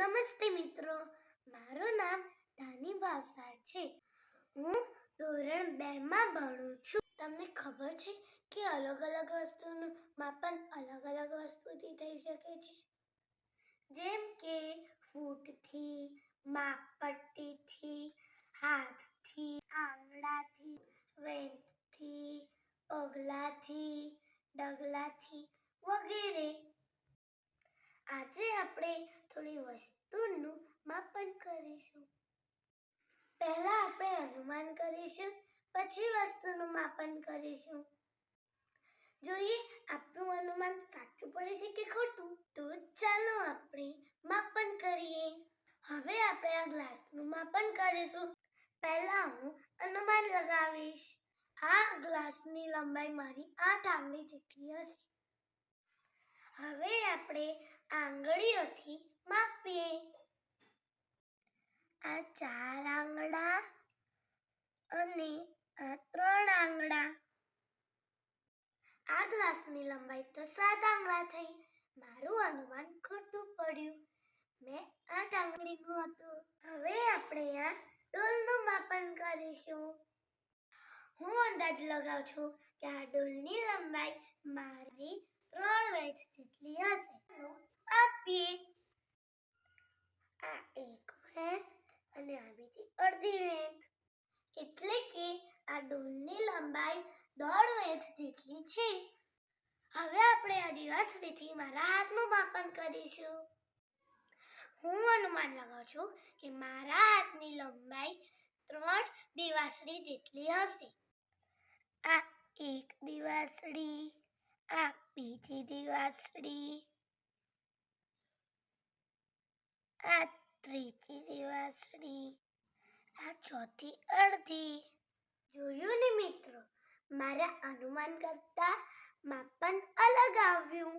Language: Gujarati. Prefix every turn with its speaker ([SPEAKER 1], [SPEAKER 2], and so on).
[SPEAKER 1] નમસ્તે મિત્રો, મારું નામ ધાની ભાવસાર છે. હું ધોરણ બે માં ભણું છું. તમને ખબર છે કે અલગ અલગ વસ્તુનું માપન અલગ અલગ વસ્તુથી થઈ શકે છે? જેમ કે ફૂટથી, માપપટ્ટીથી, હાથથી, આંગળાથી વેંતથી પગલાથી, ડગલાથી વગેરે. આજે આપણે થોડી વસ્તુનું માપન કરીશું. પહેલા આપણે અનુમાન કરીશું, પછી વસ્તુનું માપન કરીશું. જોઈએ, આપણું અનુમાન સાચું પડે છે કે ખોટું? તો ચાલો આપણે માપન કરીએ. હવે આપણે આ ગ્લાસનું માપન કરીશું. પહેલા હું અનુમાન લગાવીશ. આ ગ્લાસની લંબાઈ મારી આઠ આંગળી જેટલી હશે. હવે આપણે આંગળીઓથી માપીએ. આ ચાર આંગળા અને આ ત્રણ આંગળા. આ ગ્લાસની લંબાઈ તો સાત આંગળા થઈ. મારું અનુમાન ખોટું પડ્યું. મેં આઠ આંગળીનું હતું. હવે આપણે આ ડોલનું માપન કરીશું. હું અંદાજ લગાવું છું કે આ ડોલની લંબાઈ મારી વેઠ જેટલી હશે. આપીએ. આ એક વેઠ અને આ બીજી અડધી વેઠ એટલે કે આ ડોલની લંબાઈ દોઢ વેઠ જેટલી છે. હવે આપણે આ દિવાસળીથી મારા હાથનું માપન કરીશું. હું અનુમાન લગાવું છું કે મારા હાથની લંબાઈ ત્રણ દિવાસળી જેટલી હશે. આ એક દિવાસળી, આ બીજી દિવાસળી આ ત્રીજી દિવાસળી આ ચોથી અડધી. જોયું ને મિત્રો? મારા અનુમાન કરતા માપન અલગ આવ્યું.